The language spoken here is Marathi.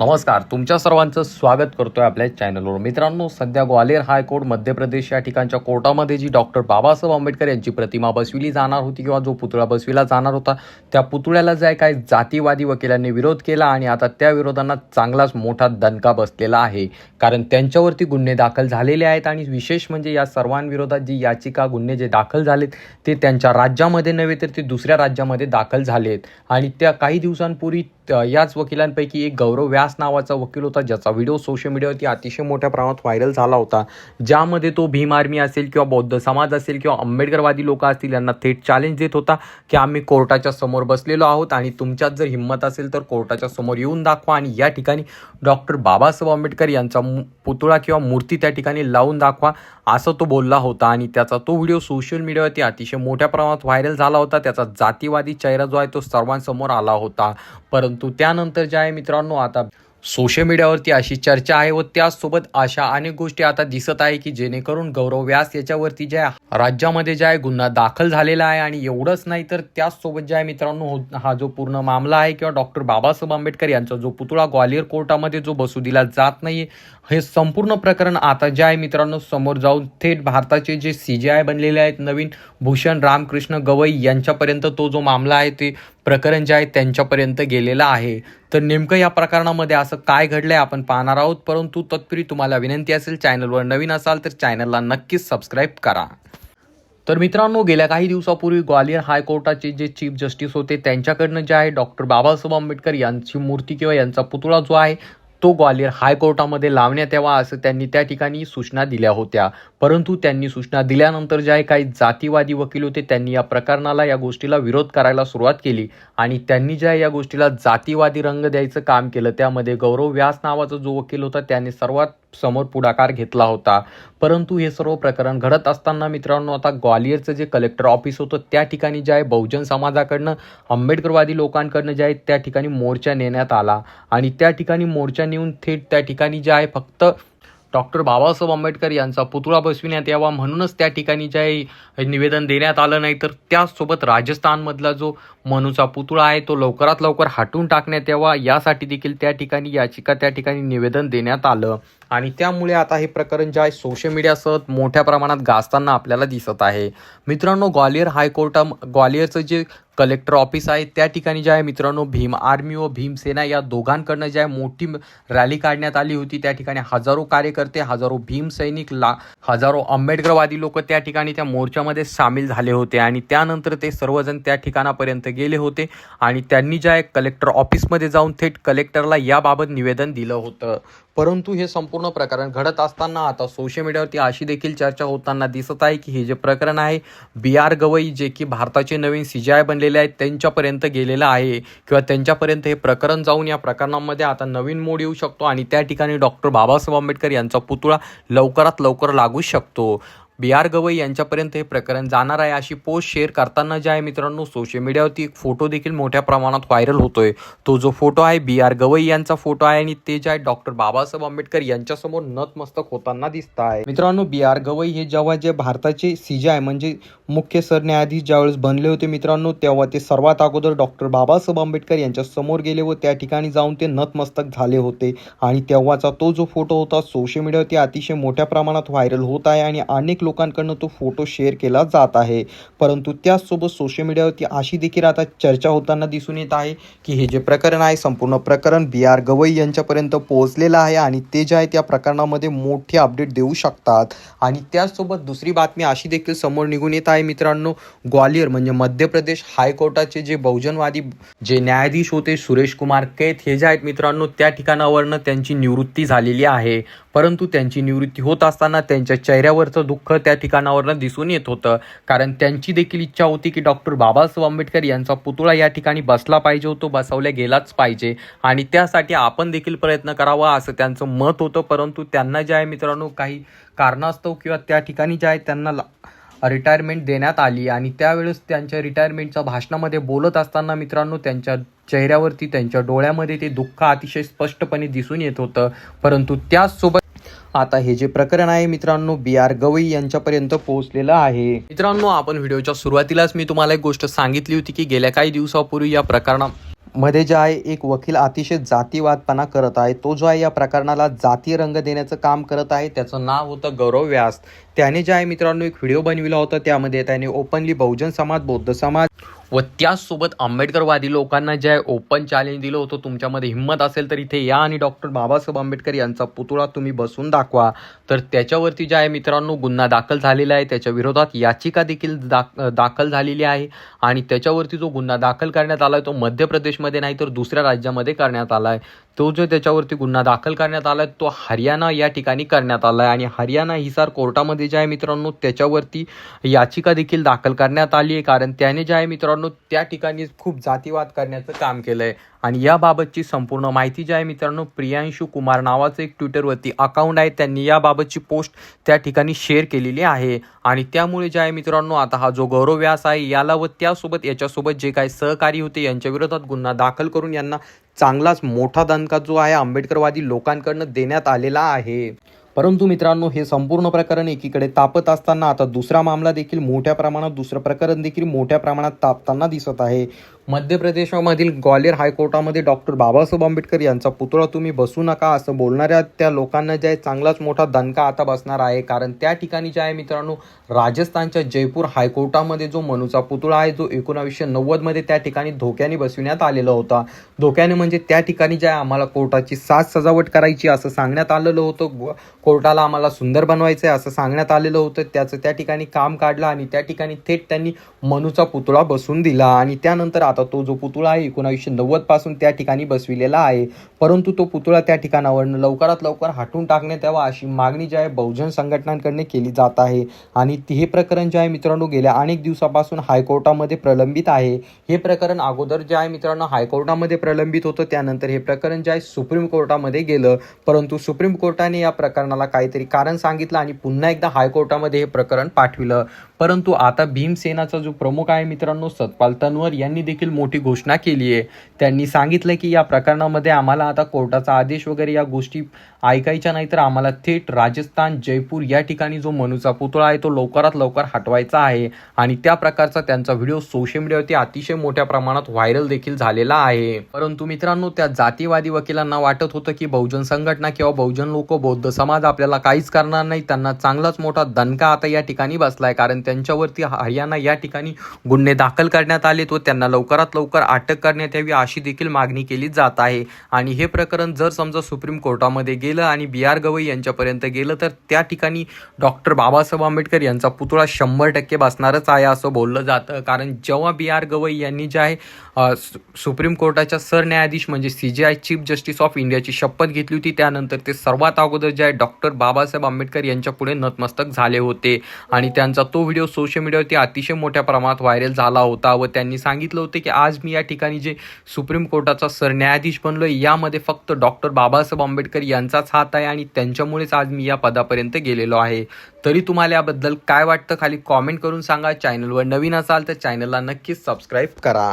नमस्कार तुमच्या सर्वांचं स्वागत करतोय आपल्या चॅनलवर. मित्रांनो सध्या ग्वालियर हायकोर्ट मध्य प्रदेश या ठिकाणच्या कोर्टामध्ये जी डॉक्टर बाबासाहेब आंबेडकर यांची प्रतिमा बसविली जाणार होती किंवा जो पुतळा बसविला जाणार होता त्या पुतळ्याला जे काय जातीवादी वकिलांनी विरोध केला आणि आता त्या विरोधांना चांगलाच मोठा दणका बसलेला आहे. कारण त्यांच्यावरती गुन्हे दाखल झालेले आहेत आणि विशेष म्हणजे या सर्वांविरोधात जी याचिका गुन्हे जे दाखल झालेत ते त्यांच्या राज्यामध्ये नव्हे तर ते दुसऱ्या राज्यामध्ये दाखल झालेत. आणि त्या काही दिवसांपूर्वी याच वकिलांपैकी एक गौरव व्यास नावाचा वकील होता ज्याचा व्हिडिओ सोशल मीडियावरती अतिशय मोठ्या प्रमाणात व्हायरल झाला होता. ज्यामध्ये तो भीम आर्मी असेल किंवा बौद्ध समाज असेल किंवा आंबेडकरवादी लोक असतील यांना थेट चॅलेंज देत होता की आम्ही कोर्टाच्या समोर बसलेलो आहोत आणि तुमच्यात जर हिंमत असेल तर कोर्टाच्या समोर येऊन दाखवा आणि या ठिकाणी डॉक्टर बाबासाहेब आंबेडकर यांचा मु- पुतळा किंवा मूर्ती त्या ठिकाणी लावून दाखवा असं तो बोलला होता. आणि त्याचा तो व्हिडिओ सोशल मीडियावरती अतिशय मोठ्या प्रमाणात व्हायरल झाला होता. त्याचा जातीवादी चेहरा जो आहे तो सर्वांसमोर आला होता. परंतु त्यानंतर जे आहे मित्रांनो आता सोशल मीडियावरती अशी चर्चा आहे व त्याचसोबत अशा अनेक गोष्टी आता दिसत आहे की जेणेकरून गौरव व्यास याच्यावरती ज्या राज्यामध्ये जे आहे गुन्हा दाखल झालेला आहे आणि एवढंच नाही तर त्याचसोबत जे आहे मित्रांनो हो- हा जो पूर्ण मामला आहे किंवा डॉक्टर बाबासाहेब आंबेडकर यांचा जो पुतळा ग्वालियर कोर्टामध्ये जो बसू दिला जात नाही हे संपूर्ण प्रकरण आता जे आहे मित्रांनो समोर जाऊन थेट भारताचे जे सी जे आय बनलेले आहेत नवीन भूषण रामकृष्ण गवई यांच्यापर्यंत तो जो मामला आहे ते प्रकरण जे आहे त्यांच्यापर्यंत गेलेलं आहे. तर नेमकं या प्रकरणामध्ये असं काय घडलंय आपण पाहणार आहोत. परंतु तत्पूर्वी तुम्हाला विनंती असेल चॅनलवर नवीन असाल तर चॅनलला नक्कीच सबस्क्राईब करा. तर मित्रांनो गेल्या काही दिवसापूर्वी ग्वालियर हायकोर्टाचे जे चीफ जस्टिस होते त्यांच्याकडनं जे आहे डॉक्टर बाबासाहेब आंबेडकर यांची मूर्ती किंवा यांचा पुतळा जो आहे तो ग्वालियर हायकोर्टामध्ये लावण्यात यावा असं त्यांनी त्या ठिकाणी सूचना दिल्या होत्या. परंतु त्यांनी सूचना दिल्यानंतर जे काही जातीवादी वकील होते त्यांनी या प्रकरणाला या गोष्टीला विरोध करायला सुरुवात केली. आणि त्यांनी ज्या या गोष्टीला जातीवादी रंग द्यायचं काम केलं. त्यामध्ये गौरव व्यास नावाचा जो वकील होता त्याने सर्वात समोर पुढाकार घेतला होता. परंतु हे सर्व प्रकरण घडत असताना मित्रांनो आता ग्वालियरचं जे कलेक्टर ऑफिस होतं त्या ठिकाणी जे आहे बहुजन समाजाकडनं आंबेडकरवादी लोकांकडनं जे आहे त्या ठिकाणी मोर्चा नेण्यात आला. आणि त्या ठिकाणी मोर्चा नेऊन थेट त्या ठिकाणी जे आहे फक्त डॉक्टर बाबासाहेब आंबेडकर यांचा पुतळा बसविण्यात यावा म्हणूनच त्या ठिकाणी जे निवेदन देण्यात आलं नाही तर त्याचसोबत राजस्थानमधला जो मनूचा पुतळा आहे तो लवकरात लवकर हटवून टाकण्यात यावा. यासाठी देखील त्या ठिकाणी याचिका त्या ठिकाणी निवेदन देण्यात आलं. आणि त्यामुळे आता हे प्रकरण जे आहे सोशल मीडियासह मोठ्या प्रमाणात गाजताना आपल्याला दिसत आहे. मित्रांनो ग्वालियर हायकोर्टा ग्वालियरचं जे कलेक्टर ऑफिस आहे त्या ठिकाणी जे आहे मित्रांनो भीम आर्मी व भीमसेना या दोघांकडनं जे आहे मोठी रॅली काढण्यात आली होती. त्या ठिकाणी हजारो कार्यकर्ते हजारो भीम सैनिक ला हजारो आंबेडकरवादी लोक त्या ठिकाणी त्या मोर्चामध्ये सामील झाले होते आणि त्यानंतर ते सर्वजण त्या ठिकाणापर्यंत गेले होते आणि त्यांनी जे आहे कलेक्टर ऑफिसमध्ये जाऊन थेट कलेक्टरला याबाबत निवेदन दिलं होतं. परंतु हे संपूर्ण प्रकरण घडत असताना आता सोशल मीडियावरती अशी देखील चर्चा होताना दिसत आहे की हे जे प्रकरण आहे बी आर गवई जे की भारताचे नवीन सी जी आय बनलेले आहेत त्यांच्यापर्यंत गेलेलं आहे किंवा त्यांच्यापर्यंत हे प्रकरण जाऊन या प्रकरणामध्ये आता नवीन मोड येऊ शकतो आणि त्या ठिकाणी डॉक्टर बाबासाहेब आंबेडकर यांचा पुतळा लवकरात लवकर लागू शकतो. बी आर गवई यांच्यापर्यंत हे प्रकरण जाणार आहे अशी पोस्ट शेअर करताना जे आहे मित्रांनो सोशल मीडियावरती एक फोटो देखील मोठ्या प्रमाणात व्हायरल होतोय. तो जो फोटो आहे बी आर गवई यांचा फोटो आहे आणि ते जे आहे डॉक्टर बाबासाहेब आंबेडकर यांच्यासमोर नतमस्तक होताना दिसत आहे. मित्रांनो बी आर गवई हे जेव्हा जे भारताचे सीजाय म्हणजे मुख्य सरन्यायाधीश ज्यावेळेस बनले होते मित्रांनो तेव्हा ते सर्वात अगोदर डॉक्टर बाबासाहेब आंबेडकर यांच्या समोर गेले व त्या ठिकाणी जाऊन ते नतमस्तक झाले होते. आणि तेव्हाचा तो जो फोटो होता सोशल मीडियावरती अतिशय मोठ्या प्रमाणात व्हायरल होत आहे आणि अनेक लोकांकडनं तो फोटो शेअर केला जात आहे. परंतु त्याचसोबत सोशल मीडियावरती अशी देखील आता चर्चा होताना दिसून येत आहे की हे जे प्रकरण आहे संपूर्ण प्रकरण बी आर गवई यांच्यापर्यंत पोहोचलेलं आहे आणि ते जे आहे त्या प्रकरणामध्ये मोठी अपडेट देऊ शकतात. आणि त्याचसोबत दुसरी बातमी अशी देखील समोर निघून येत आहे मित्रांनो ग्वालियर म्हणजे मध्य प्रदेश हायकोर्टाचे जे बहुजनवादी जे न्यायाधीश होते सुरेश कुमार कैत हे जे आहेत मित्रांनो त्या ठिकाणावरनं त्यांची निवृत्ती झालेली आहे. परंतु त्यांची निवृत्ती होत असताना त्यांच्या चेहऱ्यावरचं दुःख त्या ठिकाणावरनं दिसून येत होतं. कारण त्यांची देखील इच्छा होती की डॉक्टर बाबासाहेब आंबेडकर यांचा पुतळा या ठिकाणी बसला पाहिजे होतो बसवल्या गेलाच पाहिजे. आणि त्यासाठी आपण देखील प्रयत्न करावा असं त्यांचं मत होतं. परंतु त्यांना जे आहे मित्रांनो काही कारणास्तव किंवा त्या ठिकाणी जे आहे त्यांना ला- रिटायरमेंट देण्यात आली. आणि त्यावेळेस त्यांच्या रिटायरमेंटच्या भाषणामध्ये बोलत असताना मित्रांनो त्यांच्या चेहऱ्यावरती त्यांच्या डोळ्यामध्ये ते दुःख अतिशय स्पष्टपणे दिसून येत होतं. परंतु त्याचसोबत आता हे जे प्रकरण आहे मित्रांनो बी आर गवई यांच्यापर्यंत पोहोचलेलं आहे. मित्रांनो आपण व्हिडिओच्या सुरुवातीलाच मी तुम्हाला एक गोष्ट सांगितली होती की गेल्या काही दिवसापूर्वी या प्रकरणा मध्ये जे आहे एक वकील अतिशय जातीवादपणा करत आहे. तो जो आहे या प्रकरणाला जाती रंग देण्याचं काम करत आहे. त्याचं नाव होतं गौरव व्यास. त्याने जे आहे मित्रांनो एक व्हिडिओ बनविला होता. त्यामध्ये त्याने ओपनली बहुजन समाज बौद्ध समाज व त्याचसोबत आंबेडकरवादी लोकांना जे ओपन चॅलेंज दिलं होतं तुमच्यामध्ये हिंमत असेल तर इथे या आणि डॉक्टर बाबासाहेब आंबेडकर यांचा पुतळा तुम्ही बसून दाखवा. तर त्याच्यावरती जे आहे मित्रांनो गुन्हा दाखल झालेला आहे. त्याच्या विरोधात याचिका देखील दाख दाखल झालेली आहे. आणि त्याच्यावरती जो गुन्हा दाखल करण्यात आला आहे तो मध्य प्रदेशमध्ये नाही तर दुसऱ्या राज्यामध्ये करण्यात आला आहे तो जो त्याच्यावरती गुन्हा दाखल करण्यात आला आहे तो हरियाणा या ठिकाणी करण्यात आला आहे आणि हरियाणा हिसार कोर्टामध्ये जे आहे मित्रांनो त्याच्यावरती याचिका देखील दाखल करण्यात आली आहे. कारण त्याने जे आहे मित्रांनो त्या ठिकाणी खूप जातीवाद करण्याचं काम केलं आहे आणि याबाबतची संपूर्ण माहिती जी आहे मित्रांनो प्रियांशू कुमार नावाचं एक ट्विटरवरती अकाउंट आहे. त्यांनी याबाबतची पोस्ट त्या ठिकाणी शेअर केलेली आहे. आणि त्यामुळे जे आहे मित्रांनो आता हा जो गौरव व्यास आहे याला व त्यासोबत याच्यासोबत जे काही सहकारी होते यांच्या विरोधात गुन्हा दाखल करून यांना चांगलाच मोठा दणका जो आहे आंबेडकरवादी लोकांकडनं देण्यात आलेला आहे. परंतु मित्रांनो हे संपूर्ण प्रकरण एकीकडे तापत असताना आता दुसरा मामला देखील मोठ्या प्रमाणात दुसरं प्रकरण देखील मोठ्या प्रमाणात तापताना दिसत आहे. मध्य प्रदेशामधील ग्वालियर हायकोर्टामध्ये डॉक्टर बाबासाहेब आंबेडकर यांचा पुतळा तुम्ही बसू नका असं बोलणाऱ्या त्या लोकांना जे आहे चांगलाच मोठा दणका आता बसणार आहे. कारण त्या ठिकाणी जे आहे मित्रांनो राजस्थानच्या जयपूर हायकोर्टामध्ये जो मनुचा पुतळा आहे जो एकोणावीसशे नव्वदमध्ये त्या ठिकाणी धोक्याने बसविण्यात आलेला होता. धोक्याने म्हणजे त्या ठिकाणी जे आहे आम्हाला कोर्टाची साज सजावट करायची असं सांगण्यात आलेलं होतं. कोर्टाला आम्हाला सुंदर बनवायचं आहे असं सांगण्यात आलेलं होतं. त्याचं त्या ठिकाणी काम काढलं आणि त्या ठिकाणी थेट त्यांनी मनुचा पुतळा बसून दिला आणि त्यानंतर आता तो जो पुतळा आहे एकोणावीसशे नव्वदपासून त्या ठिकाणी बसविलेला आहे. परंतु तो पुतळा त्या ठिकाणावर लवकरात लवकर हटवून टाकण्यात यावा अशी मागणी जी आहे बहुजन संघटनांकडून केली जात आहे. आणि ते हे प्रकरण जे आहे मित्रांनो गेल्या अनेक दिवसापासून हायकोर्टामध्ये प्रलंबित आहे. हे प्रकरण अगोदर जे आहे मित्रांनो हायकोर्टामध्ये प्रलंबित होतं. त्यानंतर हे प्रकरण जे आहे सुप्रीम कोर्टामध्ये गेलं. परंतु सुप्रीम कोर्टाने या प्रकरणाला काहीतरी कारण सांगितलं आणि पुन्हा एकदा हायकोर्टामध्ये हे प्रकरण पाठविलं. परंतु आता भीमसेनाचा जो प्रमुख आहे मित्रांनो सतपाल तन्वर यांनी देखील मोठी घोषणा केली आहे. त्यांनी सांगितलं की या प्रकरणामध्ये आम्हाला आता कोर्टाचा आदेश वगैरे या गोष्टी ऐकायच्या नाही तर आम्हाला थेट राजस्थान जयपूर या ठिकाणी जो मनुचा पुतळा आहे तो लवकरात लवकर हटवायचा आहे. आणि त्या प्रकारचा त्यांचा व्हिडिओ सोशल मीडियावरती अतिशय मोठ्या प्रमाणात व्हायरल देखील झालेला आहे. परंतु मित्रांनो त्या जातीवादी वकिलांना वाटत होतं की बहुजन संघटना किंवा बहुजन लोक बौद्ध समाज आपल्याला काहीच करणार नाही त्यांना चांगलाच मोठा दणका आता या ठिकाणी बसलाय. कारण त्यांच्यावरती हरियाणा या ठिकाणी गुन्हे दाखल करण्यात आलेत व त्यांना लवकरात लवकर अटक करण्यात यावी अशी देखील मागणी केली जात आहे. आणि हे प्रकरण जर समजा सुप्रीम कोर्टामध्ये गेलं आणि बी आर गवई यांच्यापर्यंत गेलं तर त्या ठिकाणी डॉक्टर बाबासाहेब आंबेडकर यांचा पुतळा शंभर टक्के बसणारच आहे असं बोललं जातं. कारण जेव्हा बी आर गवई यांनी जे आहे सु- सुप्रीम कोर्टाच्या सरन्यायाधीश म्हणजे C J I chief justice of इंडियाची शपथ घेतली होती. त्यानंतर ते सर्वात अगोदर जे आहे डॉक्टर बाबासाहेब आंबेडकर यांच्या पुढे नतमस्तक झाले होते. आणि त्यांचा तो व्हिडिओ सोशल मीडियावरती अतिशय मोठ्या प्रमाणात व्हायरल झाला होता व त्यांनी सांगितलं होतं की आज मी या ठिकाणी जे सुप्रीम कोर्टाचा सरन्यायाधीश बनलोय यामध्ये फक्त डॉक्टर बाबासाहेब आंबेडकर यांचाच हात आहे आणि त्यांच्यामुळेच आज मी या पदापर्यंत गेलेलो आहे. तरी तुम्हाला याबद्दल काय वाटतं? खाली कॉमेंट करून सांगा. चॅनलवर नवीन असाल तर चॅनलला नक्कीच सबस्क्राईब करा.